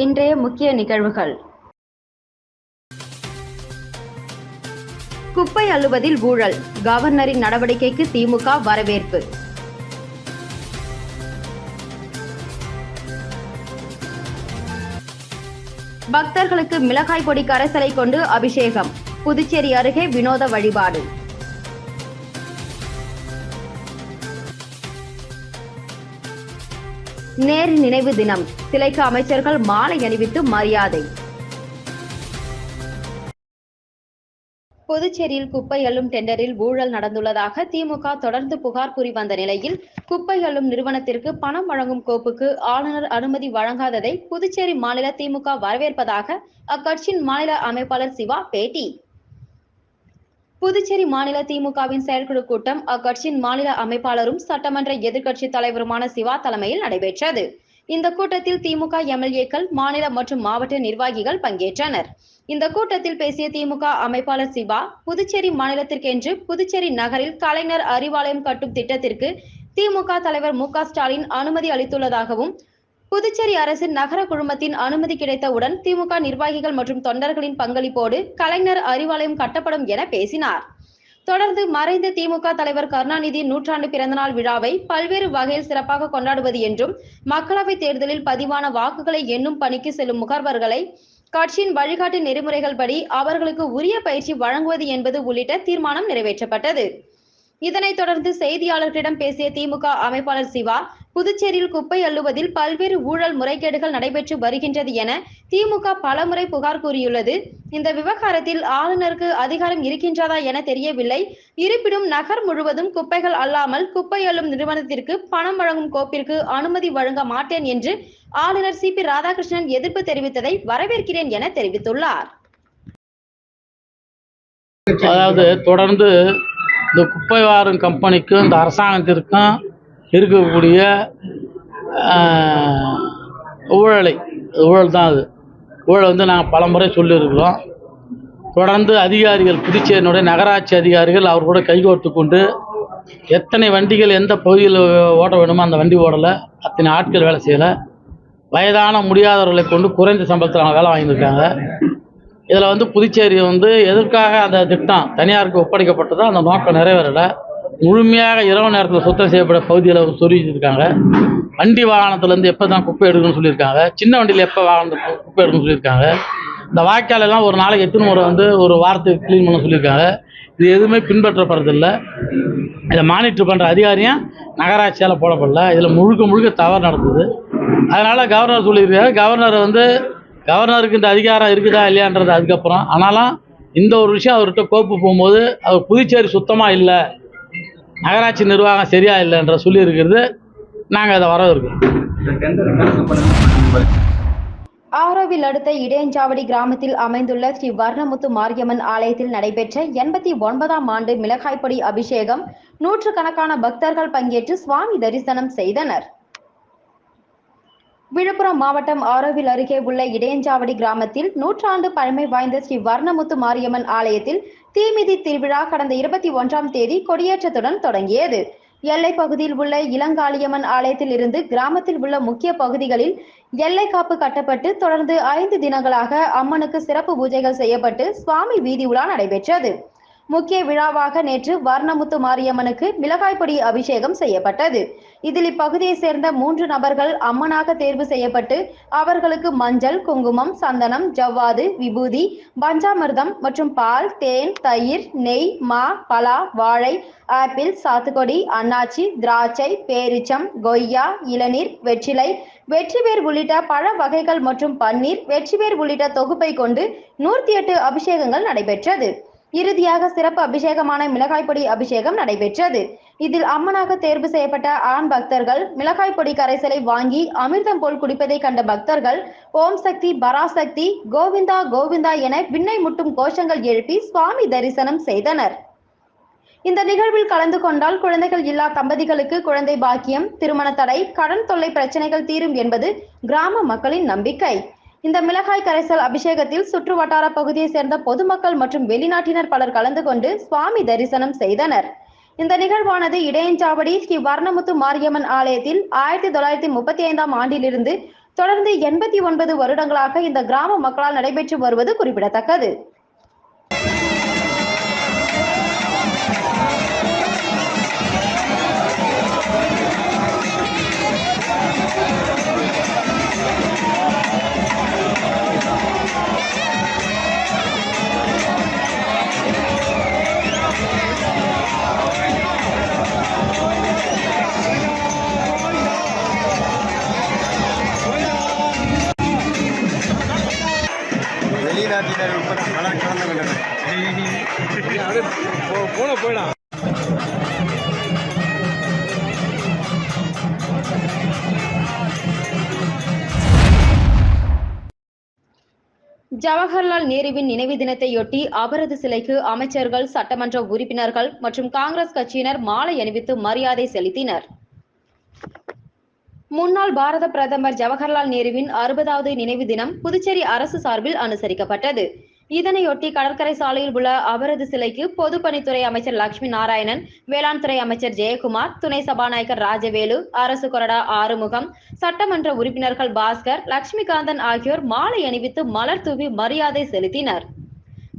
இன்றைய முக்கிய நிகழ்வுகள். குப்பை அள்ளுவதில் ஊழல். கவர்னரின் நடவடிக்கைக்கு திமுக வரவேற்பு. பக்தர்களுக்கு மிளகாய் பொடி கரைசலை கொண்டு அபிஷேகம். புதுச்சேரி அருகே வினோத வழிபாடு. நேரு நினைவு தினம். சிலைக்கு அமைச்சர்கள் மாலை அணிவித்து மரியாதை. புதுச்சேரியில் குப்பை அள்ளும் டெண்டரில் ஊழல் நடந்துள்ளதாக திமுக தொடர்ந்து புகார் கூறி வந்த நிலையில் குப்பை அள்ளும் நிறுவனத்திற்கு பணம் வழங்கும் கோப்புக்கு ஆளுநர் அனுமதி வழங்காததை புதுச்சேரி மாநில திமுக வரவேற்பதாக அக்கட்சியின் மாநில அமைப்பாளர் சிவா பேட்டி. புதுச்சேரி மாநில திமுகவின் செயற்குழு கூட்டம் அக்கட்சியின் மாநில அமைப்பாளரும் சட்டமன்ற எதிர்க்கட்சி தலைவருமான சிவா தலைமையில் நடைபெற்றது. இந்த கூட்டத்தில் திமுக எம்எல்ஏக்கள் மாநில மற்றும் மாவட்ட நிர்வாகிகள் பங்கேற்றனர். இந்த கூட்டத்தில் பேசிய திமுக அமைப்பாளர் சிவா புதுச்சேரி மாநிலத்திற்கென்று புதுச்சேரி நகரில் கலைஞர் அறிவாலயம் கட்டும் திட்டத்திற்கு திமுக தலைவர் மு க ஸ்டாலின் அனுமதி அளித்துள்ளதாகவும் புதுச்சேரி அரசின் நகர குழுமத்தின் அனுமதி கிடைத்தவுடன் திமுக நிர்வாகிகள் மற்றும் தொண்டர்களின் பங்களிப்போடு கலைஞர் அறிவாலயம் கட்டப்படும் என பேசினார். தொடர்ந்து மறைந்த திமுக தலைவர் கருணாநிதி நூற்றாண்டு பிறந்தநாள் விழாவை பல்வேறு வகையில் சிறப்பாக கொண்டாடுவது என்றும் மக்களவைத் தேர்தலில் பதிவான வாக்குகளை எண்ணும் பணிக்கு செல்லும் முகர்வர்களை கட்சியின் வழிகாட்டு நெறிமுறைகள் படி அவர்களுக்கு உரிய பயிற்சி வழங்குவது என்பது உள்ளிட்ட தீர்மானம் நிறைவேற்றப்பட்டது. இதனைத் தொடர்ந்து செய்தியாளர்களிடம் பேசிய திமுக அமைப்பாளர் சிவா புதுச்சேரியில் குப்பை அள்ளுவதில் பல்வேறு ஊழல் முறைகேடுகள் நடைபெற்று வருகின்றது என திமுக பலமுறை புகார் கூறியுள்ளது. இந்த விவகாரத்தில் ஆளுநருக்கு அதிகாரம் இருக்கின்றதா என தெரியவில்லை. இருப்பினும் நகர் முழுவதும் குப்பைகள் அல்லாமல் குப்பை அள்ளும் நிறுவனத்திற்கு பணம் வழங்கும் கோப்பிற்கு அனுமதி வழங்க மாட்டேன் என்று ஆளுநர் சி. பி. ராதாகிருஷ்ணன் எதிர்ப்பு தெரிவித்ததை வரவேற்கிறேன் என தெரிவித்துள்ளார். அதாவது தொடர்ந்து இந்த குப்பை வாரும் கம்பெனிக்கும் இந்த அரசாங்கத்திற்கும் இருக்கக்கூடிய ஊழலை ஊழல் தான் அது. ஊழல் வந்து நாங்கள் பல முறை சொல்லியிருக்கிறோம். தொடர்ந்து அதிகாரிகள் புதுச்சேரியினுடைய நகராட்சி அதிகாரிகள் அவர் கூட கைகோர்த்து கொண்டு எத்தனை வண்டிகள் எந்த பகுதியில் ஓட்ட வேணுமோ அந்த வண்டி ஓடலை. அத்தனை ஆட்கள் வேலை செய்யலை. வயதான முடியாதவர்களை கொண்டு குறைந்த சம்பளத்தில் அவங்க வேலை வாங்கியிருக்காங்க. இதில் வந்து புதுச்சேரி வந்து எதற்காக அந்த திட்டம் தனியாருக்கு ஒப்படைக்கப்பட்டதோ அந்த நோக்கம் நிறைவேறலை. முழுமையாக இரவு நேரத்தில் சுத்தம் செய்யப்பட்ட பகுதியில் சொல்லியிருக்காங்க வண்டி வாகனத்துலேருந்து எப்போ தான் குப்பை எடுக்கணும்னு சொல்லியிருக்காங்க. சின்ன வண்டியில் எப்போ வாகனத்தை குப்பை எடுக்கணும்னு சொல்லியிருக்காங்க. இந்த வாய்க்காலெல்லாம் ஒரு நாளைக்கு எத்தனை முறை வந்து ஒரு வாரத்துக்கு க்ளீன் பண்ண சொல்லியிருக்காங்க. இது எதுவுமே பின்பற்றப்படுறதில்லை. இதை மானிட்டர் பண்ணுற அதிகாரியும் நகராட்சியால் போடப்படல. இதில் முழுக்க முழுக்க தவறு நடந்தது. அதனால் கவர்னர் சொல்லியிருக்காரு. கவர்னர் வந்து கவர்னருக்கு இந்த அதிகாரம் இருக்குதா இல்லையான்றது அதுக்கப்புறம். ஆனாலும் இந்த ஒரு விஷயம் அவர்கிட்ட கோப்பு போகும்போது அவர் புதுச்சேரி சுத்தமாக இல்லை நகராட்சி நிர்வாகம் சரியா இல்லைன்ற சொல்லியிருக்கிறது. நாங்கள் அதை வரவிருக்கோம் ஆரோவில் அடுத்த இடையஞ்சாவடி கிராமத்தில் அமைந்துள்ள ஸ்ரீ வர்ணமுத்து மாரியம்மன் ஆலயத்தில் நடைபெற்ற எண்பத்தி ஒன்பதாம் ஆண்டு மிளகாய்ப்பொடி அபிஷேகம் நூற்றுக்கணக்கான பக்தர்கள் பங்கேற்று சுவாமி தரிசனம் செய்தனர். விழுப்புரம் மாவட்டம் ஆரோவில் அருகே உள்ள இடையஞ்சாவடி கிராமத்தில் நூற்றாண்டு பழமை வாய்ந்த ஸ்ரீ வர்ணமுத்து மாரியம்மன் ஆலயத்தில் தீமிதி திருவிழா கடந்த இருபத்தி ஒன்றாம் தேதி கொடியேற்றத்துடன் தொடங்கியது. எல்லை பகுதியில் உள்ள இளங்காளியம்மன் ஆலயத்தில் இருந்து கிராமத்தில் உள்ள முக்கிய பகுதிகளில் எல்லை காப்பு கட்டப்பட்டு தொடர்ந்து ஐந்து தினங்களாக அம்மனுக்கு சிறப்பு பூஜைகள் செய்யப்பட்டு சுவாமி வீதி உலா நடைபெற்றது. முக்கிய விழாவாக நேற்று வர்ணமுத்து மாரியம்மனுக்கு மிளகாய் பொடி அபிஷேகம் செய்யப்பட்டது. இதில் இப்பகுதியை சேர்ந்த மூன்று நபர்கள் அம்மனாக தேர்வு செய்யப்பட்டு அவர்களுக்கு மஞ்சள் குங்குமம் சந்தனம் ஜவ்வாது விபூதி பஞ்சாமிர்தம் மற்றும் பால் தேன் தயிர் நெய் மா பலா வாழை ஆப்பிள் சாத்துக்கொடி அன்னாச்சி திராட்சை பேரிச்சம் கொய்யா இளநீர் வெற்றிலை வெற்றிவேர் உள்ளிட்ட பழ வகைகள் மற்றும் பன்னீர் வெற்றிவேர் உள்ளிட்ட தொகுப்பை கொண்டு நூற்றி எட்டு அபிஷேகங்கள் நடைபெற்றது. இறுதியாக சிறப்பு அபிஷேகமான மிளகாய் பொடி அபிஷேகம் நடைபெற்றது. இதில் அம்மனாக தேர்வு செய்யப்பட்ட ஆண் பக்தர்கள் மிளகாய் பொடி கரைசலை வாங்கி அமிர்தம் போல் குடிப்பதை கண்ட பக்தர்கள் ஓம் சக்தி பராசக்தி கோவிந்தா கோவிந்தா என விண்ணை முட்டும் கோஷங்கள் எழுப்பி சுவாமி தரிசனம் செய்தனர். இந்த நிகழ்வில் கலந்து கொண்டால் குழந்தைகள் இல்லா தம்பதிகளுக்கு குழந்தை பாக்கியம் திருமண தடை கடன் தொல்லை பிரச்சனைகள் தீரும் என்பது கிராம மக்களின் நம்பிக்கை. இந்த மிளகாய் கரைசல் அபிஷேகத்தில் சுற்று வட்டார பகுதியை சேர்ந்த பொதுமக்கள் மற்றும் வெளிநாட்டினர் பலர் கலந்து கொண்டு சுவாமி தரிசனம் செய்தனர். இந்த நிகழ்வானது இடையஞ்சாவடி ஸ்ரீ வர்ணமுத்து மாரியம்மன் ஆலயத்தில் ஆயிரத்தி தொள்ளாயிரத்தி முப்பத்தி ஐந்தாம் ஆண்டிலிருந்து தொடர்ந்து எண்பத்தி ஒன்பது வருடங்களாக இந்த கிராம மக்களால் நடைபெற்று வருவது குறிப்பிடத்தக்கது. ஜவஹர்லால் நேருவின் நினைவு தினத்தையொட்டி அவரது சிலைக்கு அமைச்சர்கள் சட்டமன்ற உறுப்பினர்கள் மற்றும் காங்கிரஸ் கட்சியினர் மாலை அணிவித்து மரியாதை செலுத்தினர். முன்னாள் பாரத பிரதமர் ஜவஹர்லால் நேருவின் அறுபதாவது நினைவு தினம் புதுச்சேரி அரசு சார்பில் அனுசரிக்கப்பட்டது. இதனையொட்டி கடற்கரை சாலையில் உள்ள அவரது சிலைக்கு பொதுப்பணித்துறை அமைச்சர் லட்சுமி நாராயணன் வேளாண் துறை அமைச்சர் ஜெயக்குமார் துணை சபாநாயகர் ராஜவேலு அரசு கொறடா ஆறுமுகம் சட்டமன்ற உறுப்பினர்கள் பாஸ்கர் லட்சுமிகாந்தன் ஆகியோர் மாலை அணிவித்து மலர் தூவி மரியாதை செலுத்தினர்.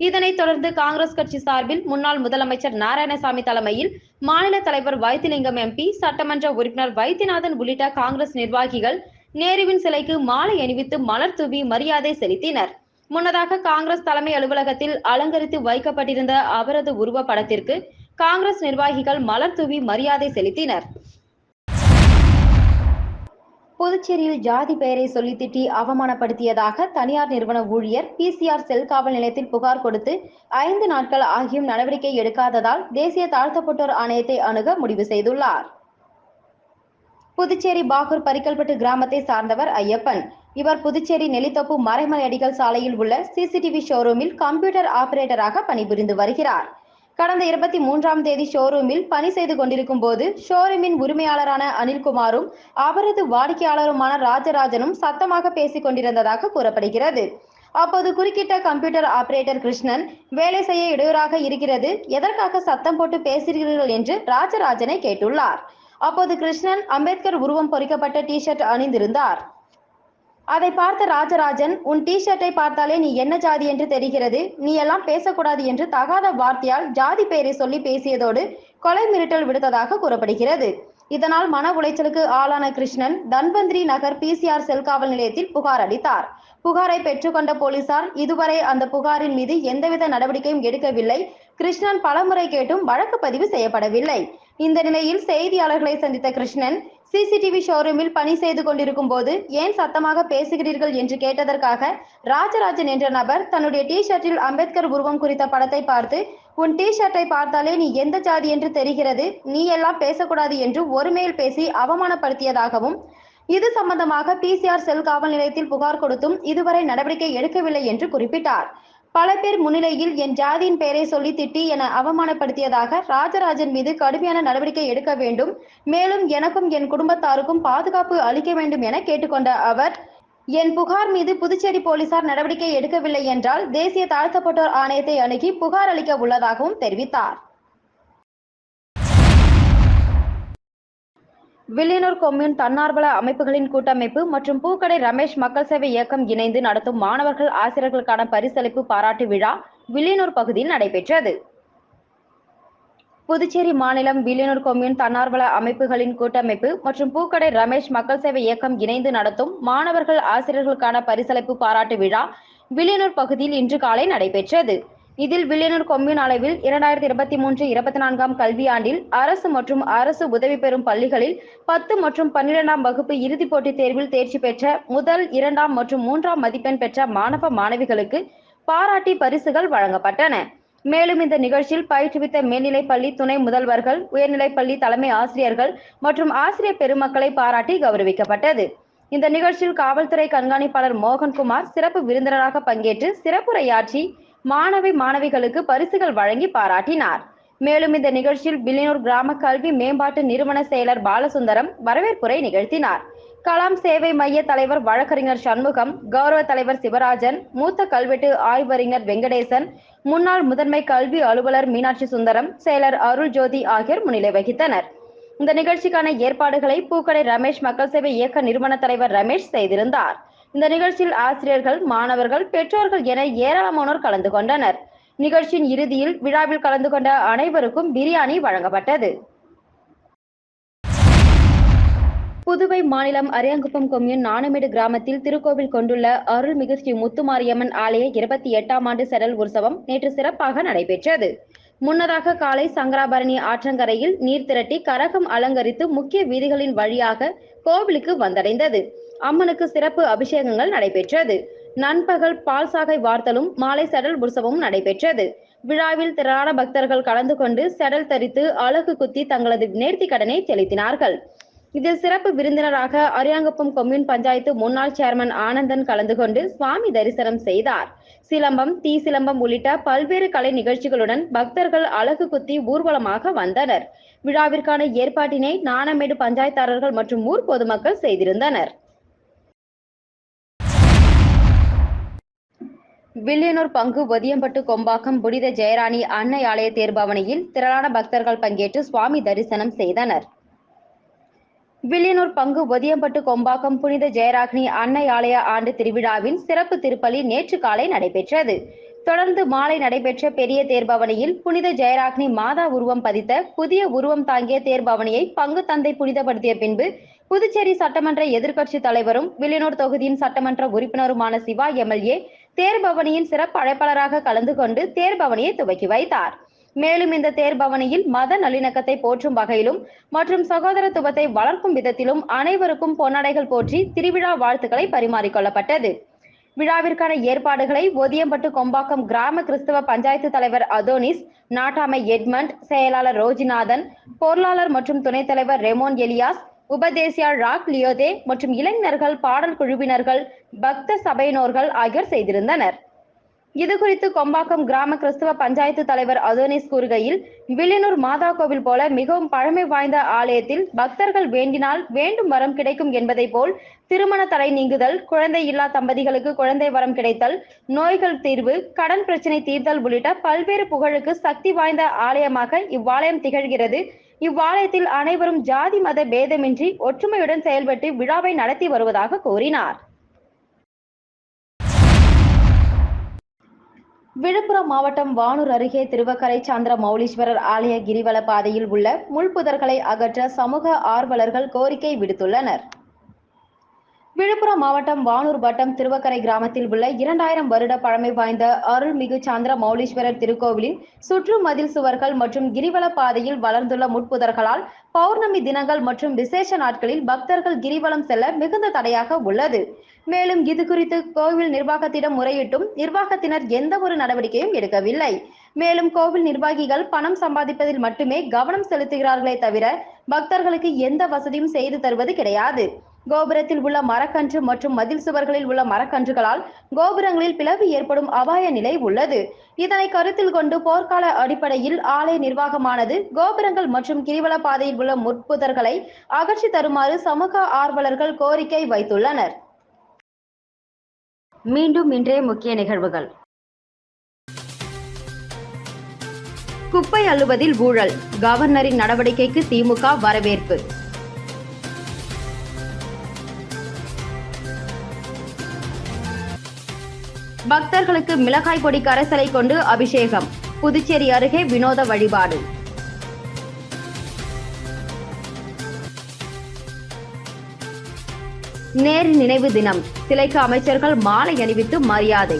இதனைத் தொடர்ந்து காங்கிரஸ் கட்சி சார்பில் முன்னாள் முதலமைச்சர் நாராயணசாமி தலைமையில் மாநில தலைவர் வைத்திலிங்கம் எம்பி சட்டமன்ற உறுப்பினர் வைத்தியநாதன் உள்ளிட்ட காங்கிரஸ் நிர்வாகிகள் நேருவின் சிலைக்கு மாலை அணிவித்து மலர் தூவி மரியாதை செலுத்தினர். முன்னதாக காங்கிரஸ் தலைமை அலுவலகத்தில் அலங்கரித்து வைக்கப்பட்டிருந்த அவரது உருவ படத்திற்கு காங்கிரஸ் நிர்வாகிகள் மலர் தூவி மரியாதை செலுத்தினர். புதுச்சேரியில் ஜாதி பெயரை சொல்லி திட்டி அவமானப்படுத்தியதாக தனியார் நிறுவன ஊழியர் பிசிஆர் செல் காவல் நிலையத்தில் புகார் கொடுத்து ஐந்து நாட்கள் ஆகியும் நடவடிக்கை எடுக்காததால் தேசிய தாழ்த்தப்பட்டோர் ஆணையத்தை அணுக முடிவு செய்துள்ளார். புதுச்சேரி பாகூர் பரிக்கல்பட்டு கிராமத்தை சார்ந்தவர் ஐயப்பன். இவர் புதுச்சேரி நெல்லித்தோப்பு மறைமலை அடிகள் சாலையில் உள்ள சிசிடிவி ஷோரூமில் கம்ப்யூட்டர் ஆபரேட்டராக பணிபுரிந்து வருகிறார். கடந்த இருபத்தி மூன்றாம் தேதி ஷோரூமில் பணி செய்து கொண்டிருக்கும் போது ஷோரூமின் உரிமையாளரான அனில்குமாரும் அவரது வாடிக்கையாளருமான ராஜராஜனும் சத்தமாக பேசிக் கொண்டிருந்ததாக கூறப்படுகிறது. அப்போது குறுக்கிட்ட கம்ப்யூட்டர் ஆபரேட்டர் கிருஷ்ணன் வேலை செய்ய இடையூறாக இருக்கிறது. எதற்காக சத்தம் போட்டு பேசுகிறீர்கள்? என்று ராஜராஜனை கேட்டுள்ளார். அப்போது கிருஷ்ணன் அம்பேத்கர் உருவம் பொறிக்கப்பட்ட டி ஷர்ட் அணிந்திருந்தார். அதை பார்த்த ராஜராஜன் உன் டி ஷர்ட்டை பார்த்தாலே நீ என்ன ஜாதி என்று தெரிகிறது? நீ எல்லாம் பேசக்கூடாது என்று தகாத வார்த்தையால் ஜாதி பெயரை சொல்லி பேசியதோடு கொலை மிரட்டல் விடுத்ததாக கூறப்படுகிறது. இதனால் மன உளைச்சலுக்கு ஆளான கிருஷ்ணன் தன்வந்திரி நகர் பிசிஆர் செல் காவல் நிலையத்தில் புகார் அளித்தார். புகாரை பெற்றுக்கொண்ட போலீசார் இதுவரை அந்த புகாரின் மீது எந்தவித நடவடிக்கையும் எடுக்கவில்லை. கிருஷ்ணன் பலமுறை கேட்டும் வழக்கு பதிவு செய்யப்படவில்லை. இந்த நிலையில் செய்தியாளர்களை சந்தித்த கிருஷ்ணன் சிசிடிவி ஷோரூமில் பணி செய்து கொண்டிருக்கும் போது ஏன் சத்தமாக பேசுகிறீர்கள் என்று கேட்டதற்காக ராஜராஜன் என்ற நபர் தன்னுடைய டி ஷர்ட்டில் அம்பேத்கர் உருவம் குறித்த படத்தை பார்த்து உன் டி ஷர்ட்டை பார்த்தாலே நீ எந்த ஜாதி என்று தெரிகிறது? நீ எல்லாம் பேசக்கூடாது என்று ஒருமையில் பேசி அவமானப்படுத்தியதாகவும் இது சம்பந்தமாக பிசிஆர் செல் காவல் நிலையத்தில் புகார் கொடுத்தும் இதுவரை நடவடிக்கை எடுக்கவில்லை என்று குறிப்பிட்டார். பல பேர் முன்னிலையில் என் ஜாதியின் பெயரை சொல்லி திட்டி என அவமானப்படுத்தியதாக ராஜராஜன் மீது கடுமையான நடவடிக்கை எடுக்க வேண்டும். மேலும் எனக்கும் என் குடும்பத்தாருக்கும் பாதுகாப்பு அளிக்க வேண்டும் என கேட்டுக்கொண்ட அவர் என் புகார் மீது புதுச்சேரி போலீசார் நடவடிக்கை எடுக்கவில்லை என்றால் தேசிய தாழ்த்தப்பட்டோர் ஆணையத்தை அணுகி புகார் அளிக்க உள்ளதாகவும் தெரிவித்தார். வில்லியனூர் கொம்யூன் தன்னார்வல அமைப்புகளின் கூட்டமைப்பு மற்றும் பூக்கடை ரமேஷ் மக்கள் சேவை இயக்கம் இணைந்து நடத்தும் மாணவர்கள் ஆசிரியர்களுக்கான பரிசளிப்பு பாராட்டு விழா வில்லியனூர் பகுதியில் நடைபெற்றது. புதுச்சேரி மாநிலம் வில்லியனூர் கொம்யூன் தன்னார்வல அமைப்புகளின் கூட்டமைப்பு மற்றும் பூக்கடை ரமேஷ் மக்கள் சேவை இயக்கம் இணைந்து நடத்தும் மாணவர்கள் ஆசிரியர்களுக்கான பரிசளிப்பு பாராட்டு விழா வில்லியனூர் பகுதியில் இன்று காலை நடைபெற்றது. இதில் வில்லியனூர் கொம்யூன் அளவில் இரண்டாயிரத்தி இருபத்தி மூன்று இருபத்தி நான்காம் கல்வியாண்டில் அரசு மற்றும் அரசு உதவி பெறும் பள்ளிகளில் பத்து மற்றும் பன்னிரெண்டாம் வகுப்பு இறுதிப் போட்டித் தேர்வில் தேர்ச்சி பெற்ற முதல் இரண்டாம் மற்றும் மூன்றாம் மதிப்பெண் பெற்ற மாணவ மாணவிகளுக்கு பாராட்டி பரிசுகள் வழங்கப்பட்டன. மேலும் இந்த நிகழ்ச்சியில் பயிற்றுவித்த மேல்நிலைப் பள்ளி துணை முதல்வர்கள் உயர்நிலைப் பள்ளி தலைமை ஆசிரியர்கள் மற்றும் ஆசிரியர் பெருமக்களை பாராட்டி கௌரவிக்கப்பட்டது. இந்த நிகழ்ச்சியில் காவல்துறை கண்காணிப்பாளர் மோகன்குமார் சிறப்பு விருந்தினராக பங்கேற்று சிறப்புரையாற்றி மாணவி மாணவிகளுக்கு பரிசுகள் வழங்கி பாராட்டினார். மேலும் இந்த நிகழ்ச்சியில் வில்லியனூர் கிராம கல்வி மேம்பாட்டு நிறுவன செயலர் பாலசுந்தரம் வரவேற்புரை நிகழ்த்தினார். கலாம் சேவை மைய தலைவர் வழக்கறிஞர் சண்முகம் கௌரவ தலைவர் சிவராஜன் மூத்த கல்வெட்டு ஆய்வறிஞர் வெங்கடேசன் முன்னாள் முதன்மை கல்வி அலுவலர் மீனாட்சி சுந்தரம் செயலர் அருள் ஜோதி ஆகியோர் முன்னிலை வகித்தனர். இந்த நிகழ்ச்சிக்கான ஏற்பாடுகளை பூக்கடை ரமேஷ் மக்கள் சேவை இயக்க நிறுவன தலைவர் ரமேஷ் செய்திருந்தார். இந்த நிகழ்ச்சியில் ஆசிரியர்கள் மாணவர்கள் பெற்றோர்கள் என ஏராளமானோர் கலந்து கொண்டனர். நிகழ்ச்சியின் இறுதியில் விழாவில் கலந்து கொண்ட அனைவருக்கும் பிரியாணி வழங்கப்பட்டது. புதுவை மாநிலம் அரியாங்குப்பம் கொம்யூன் நாணமேடு கிராமத்தில் திருக்கோவில் கொண்டுள்ள அருள்மிகு ஸ்ரீ முத்துமாரியம்மன் ஆலய இருபத்தி எட்டாம் ஆண்டு செடல் உற்சவம் நேற்று சிறப்பாக நடைபெற்றது. முன்னதாக காலை சங்கராபரணி ஆற்றங்கரையில் நீர் திரட்டி கரகம் அலங்கரித்து முக்கிய வீதிகளின் வழியாக கோவிலுக்கு வந்தடைந்தது. அம்மனுக்கு சிறப்பு அபிஷேகங்கள் நடைபெற்றது. நண்பகல் பால் சாகை வார்த்தலும் மாலை செடல் உற்சவமும் நடைபெற்றது. விழாவில் திரளான பக்தர்கள் கலந்து கொண்டு செடல் தரித்து அழகு குத்தி தங்களது நேர்த்தி கடனை செலுத்தினார்கள். இதில் சிறப்பு விருந்தினராக அரியாங்குப்பம் கொம்யூன் பஞ்சாயத்து முன்னாள் சேர்மன் ஆனந்தன் கலந்து கொண்டு சுவாமி தரிசனம் செய்தார். சிலம்பம் தீ சிலம்பம் உள்ளிட்ட பல்வேறு கலை நிகழ்ச்சிகளுடன் பக்தர்கள் அழகு குத்தி ஊர்வலமாக வந்தனர். விழாவிற்கான ஏற்பாட்டினை நாணமேடு பஞ்சாயத்தாரர்கள் மற்றும் ஊர் பொதுமக்கள் செய்திருந்தனர். வில்லியனூர் பங்கு ஒதியம்பட்டு கொம்பாக்கம் புனித ஜெயராணி அன்னை ஆலய தேர்பவனியில் திரளான பக்தர்கள் பங்கேற்று சுவாமி தரிசனம் செய்தனர். வில்லியனூர் பங்கு ஒதியம்பட்டு கொம்பாக்கம் புனித ஜெயராக்னி அன்னை ஆலய ஆண்டு திருவிழாவின் சிறப்பு திருப்பலி நேற்று காலை நடைபெற்றது. தொடர்ந்து மாலை நடைபெற்ற பெரிய தேர்பவனியில் புனித ஜெயராக்னி மாதா உருவம் பதித்த புதிய உருவம் தாங்கிய தேர்பவனியை பங்கு தந்தை புனிதப்படுத்திய பின்பு புதுச்சேரி சட்டமன்ற எதிர்க்கட்சி தலைவரும் வில்லியனூர் தொகுதியின் சட்டமன்ற உறுப்பினருமான சிவா எம்எல்ஏ தேர்பவனியின் சிறப்பு அழைப்பாளராக கலந்து கொண்டு தேர்பவனியை துவக்கி வைத்தார். மேலும் இந்த தேர்பவனியில் மத நல்லிணக்கத்தை போற்றும் வகையிலும் மற்றும் சகோதரத்துவத்தை வளர்க்கும் விதத்திலும் அனைவருக்கும் பொன்னடைகள் போற்றி திருவிழா வாழ்த்துக்களை பரிமாறிக்கொள்ளப்பட்டது விழாவிற்கான ஏற்பாடுகளை ஒதியம்பட்டு கொம்பாக்கம் கிராம கிறிஸ்தவ பஞ்சாயத்து தலைவர் அதோனிஸ் நாட்டாமை எட்மண்ட் செயலாளர் ரோஜிநாதன் பொருளாளர் மற்றும் துணைத் தலைவர் ரெமோன் எலியாஸ் உபதேசியார் ராக் லியோதே மற்றும் இளைஞர்கள் பாடல் குழுவினர்கள் பக்த சபையினோர்கள் ஆகியோர் செய்திருந்தனர். இது குறித்து கொம்பாக்கம் கிராம கிறிஸ்தவ பஞ்சாயத்து தலைவர் அதோனிஸ் கூறுகையில் வில்லியனூர் மாதா கோவில் போல மிகவும் பழமை வாய்ந்த ஆலயத்தில் பக்தர்கள் வேண்டினால் வேண்டும் வரம் கிடைக்கும் என்பதை போல் திருமண தடை நீங்குதல் குழந்தை இல்லா தம்பதிகளுக்கு குழந்தை வரம் கிடைத்தல் நோய்கள் தீர்வு கடன் பிரச்சினை தீர்த்தல் உள்ளிட்ட பல்வேறு புகழுக்கு சக்தி வாய்ந்த ஆலயமாக இவ்வாலயம் திகழ்கிறது. இவ்வாலயத்தில் அனைவரும் ஜாதி மத பேதமின்றி ஒற்றுமையுடன் செயல்பட்டு விழாவை நடத்தி வருவதாக கூறினார். விழுப்புரம் மாவட்டம் வானூர் அருகே திருவக்கரை சாந்திர மௌலீஸ்வரர் ஆலய கிரிவல பாதையில் உள்ள முள்புதர்களை அகற்ற சமூக ஆர்வலர்கள் கோரிக்கை விடுத்துள்ளனர். விழுப்புரம் மாவட்டம் வானூர் வட்டம் திருவக்கரை கிராமத்தில் உள்ள இரண்டாயிரம் வருட பழமை வாய்ந்த அருள்மிகு சாந்திர மௌலீஸ்வரர் திருக்கோவிலின் சுற்று மதில் சுவர்கள் மற்றும் கிரிவல பாதையில் வளர்ந்துள்ள முட்புதர்களால் பௌர்ணமி தினங்கள் மற்றும் விசேஷ நாட்களில் பக்தர்கள் கிரிவலம் செல்ல மிகுந்த தடையாக உள்ளது. மேலும் இது குறித்து கோவில் நிர்வாகத்திடம் முறையிட்டும் நிர்வாகத்தினர் எந்த ஒரு நடவடிக்கையும் எடுக்கவில்லை. மேலும் கோவில் நிர்வாகிகள் பணம் சம்பாதிப்பதில் மட்டுமே கவனம் செலுத்துகிறார்களே தவிர பக்தர்களுக்கு எந்த வசதியும் செய்து தருவது கிடையாது. கோபுரத்தில் உள்ள மரக்கன்று மற்றும் மதில் சுவர்களில் உள்ள மரக்கன்றுகளால் கோபுரங்களில் பிளவு ஏற்படும் அபாய நிலை உள்ளது. இதனை கருத்தில் கொண்டு போர்க்கால அடிப்படையில் ஆலய நிர்வாகமானது கோபுரங்கள் மற்றும் கிரிவல பாதையில் உள்ள முற்புதர்களை அகற்றி தருமாறு சமூக ஆர்வலர்கள் கோரிக்கை வைத்துள்ளனர். மீண்டும் இன்றைய முக்கிய நிகழ்வுகள். குப்பை அள்ளுவதில் ஊழல். கவர்னரின் நடவடிக்கைக்கு திமுக வரவேற்பு. பக்தர்களுக்கு மிளகாய் பொடி கரைசலை கொண்டு அபிஷேகம். புதுச்சேரி அருகே வினோத வழிபாடு. நேரு நினைவு தினம். சிலைக்கு அமைச்சர்கள் மாலை அணிவித்து மரியாதை.